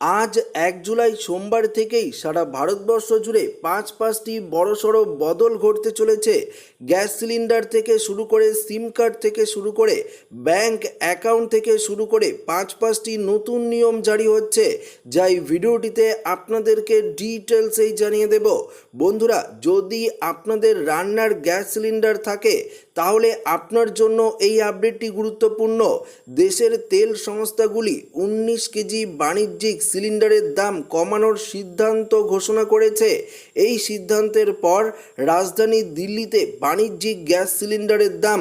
আজ এক জুলাই সোমবার থেকেই সারা ভারতবর্ষ জুড়ে পাঁচ পাঁচটি বড়সড় বদল ঘটতে চলেছে। গ্যাস সিলিন্ডার থেকে শুরু করে সিম কার্ড থেকে শুরু করে ব্যাংক অ্যাকাউন্ট থেকে শুরু করে পাঁচ পাঁচটি নতুন নিয়ম জারি হচ্ছে। যা এই ভিডিওটিতে আপনাদেরকে ডিটেলসেই জানিয়ে দেব। বন্ধুরা, যদি আপনাদের রান্নার গ্যাস সিলিন্ডার থাকে তাহলে আপনার জন্য এই আপডেটটি গুরুত্বপূর্ণ। দেশের তেল সংস্থাগুলি উনিশ কেজি বাণিজ্যিক সিলিন্ডারের দাম কমানোর সিদ্ধান্ত ঘোষণা করেছে। এই সিদ্ধান্তের পর রাজধানী দিল্লিতে বাণিজ্যিক গ্যাস সিলিন্ডারের দাম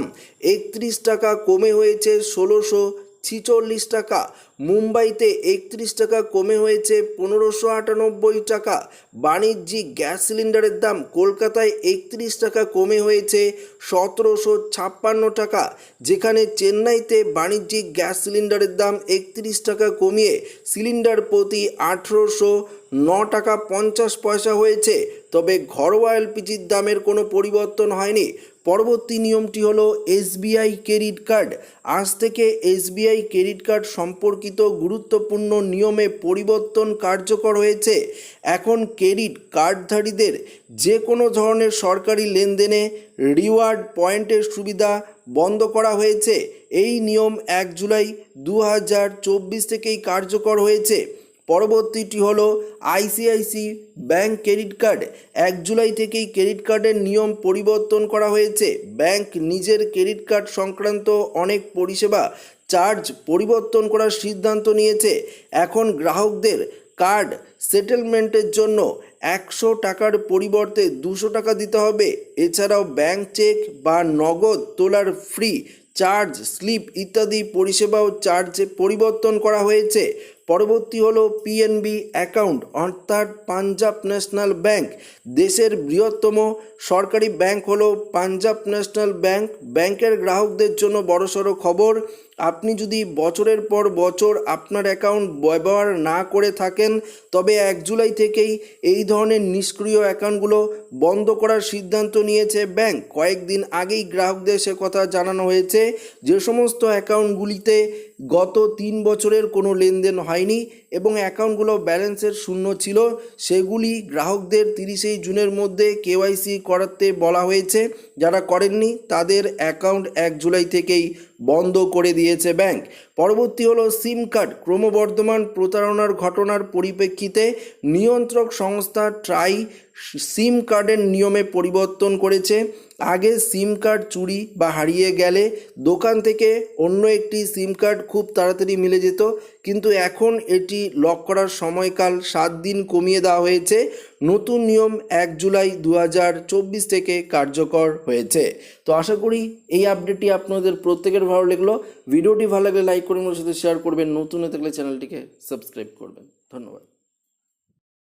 একত্রিশ টাকা কমে হয়েছে ষোলোশো ছিচল্লিশ টাকা। মুম্বাইতে একত্রিশ টাকা কমে হয়েছে পনেরোশো আটানব্বই টাকা। বাণিজ্যিক গ্যাস সিলিন্ডারের দাম কলকাতায় একত্রিশ টাকা কমে হয়েছে সতেরোশো ছাপ্পান্ন টাকা। যেখানে চেন্নাইতে বাণিজ্যিক গ্যাস সিলিন্ডারের দাম একত্রিশ টাকা কমিয়ে সিলিন্ডার প্রতি আঠেরোশো ন টাকা পঞ্চাশ পয়সা হয়েছে। তবে ঘরোয়া এলপিজির দামের কোনো পরিবর্তন হয়নি। পরবর্তী নিয়মটি হলো এসবিআই ক্রেডিট কার্ড। আজ থেকে এসবিআই ক্রেডিট কার্ড সম্পর্কিত গুরুত্বপূর্ণ নিয়মে পরিবর্তন কার্যকর হয়েছে। এখন ক্রেডিট কার্ডধারীদের যে কোনো ধরনের সরকারি লেনদেনে রিওয়ার্ড পয়েন্টের সুবিধা বন্ধ করা হয়েছে। এই নিয়ম এক জুলাই দু হাজার চব্বিশ থেকেই কার্যকর হয়েছে। পরবর্তীটি হলো আইসিআইসি ব্যাংক ক্রেডিট কার্ড। এক জুলাই থেকেই ক্রেডিট কার্ডের নিয়ম পরিবর্তন করা হয়েছে। ব্যাংক নিজের ক্রেডিট কার্ড সংক্রান্ত অনেক পরিষেবা চার্জ পরিবর্তন করার সিদ্ধান্ত নিয়েছে। এখন গ্রাহকদের কার্ড সেটেলমেন্টের জন্য একশো টাকার পরিবর্তে দুশো টাকা দিতে হবে। এছাড়াও ব্যাংক চেক বা নগদ তোলার ফ্রি চার্জ, স্লিপ ইত্যাদি পরিষেবাও চার্জে পরিবর্তন করা হয়েছে। পরবর্তী হলো পিএনবি অ্যাকাউন্ট অর্থাৎ পাঞ্জাব ন্যাশনাল ব্যাংক। দেশের বৃহত্তম সরকারি ব্যাংক হলো পাঞ্জাব ন্যাশনাল ব্যাংক। ব্যাংকের গ্রাহকদের জন্য বড়সড় খবর, আপনি যদি বছরের পর বছর আপনার অ্যাকাউন্ট ব্যবহার না করে থাকেন, তবে এক জুলাই থেকেই এই ধরনের নিষ্ক্রিয় অ্যাকাউন্টগুলো বন্ধ করার সিদ্ধান্ত নিয়েছে ব্যাংক। কয়েকদিন আগেই গ্রাহকদের সে কথা জানানো হয়েছে। যে সমস্ত অ্যাকাউন্টগুলিতে গত তিন বছরের কোনো লেনদেন হয়নি এবং অ্যাকাউন্টগুলো ব্যালেন্সের শূন্য ছিল, সেগুলি গ্রাহকদের তিরিশেই জুনের মধ্যে কেওয়াইসি করাতে বলা হয়েছে। যারা করেননি, তাদের অ্যাকাউন্ট এক জুলাই থেকেই বন্ধ করে দিয়েছে ব্যাংক। পরবর্তী হলো সিম কার্ড। ক্রমবর্ধমান প্রতারণার ঘটনার পরিপ্রেক্ষিতে নিয়ন্ত্রক সংস্থা ট্রাই সিম কার্ডের নিয়মে পরিবর্তন করেছে। আগে সিম কার্ড চুরি বা হারিয়ে গেলে দোকান থেকে অন্য একটি সিম কার্ড খুব তাড়াতাড়ি মিলে যেত। কিন্তু এখন এটি লক করার সময়কাল সাত দিন কমিয়ে দেওয়া হয়েছে। নতুন নিয়ম এক জুলাই দু হাজার চব্বিশ থেকে কার্যকর হয়েছে। তো আশা করি এই আপডেটটি আপনাদের প্রত্যেকের ভালো লাগল। ভিডিওটি ভালো লাগলে লাইক করবেন সাথে শেয়ার করবেন। নতুন হয়ে থাকলে চ্যানেলটিকে সাবস্ক্রাইব করবেন। ধন্যবাদ।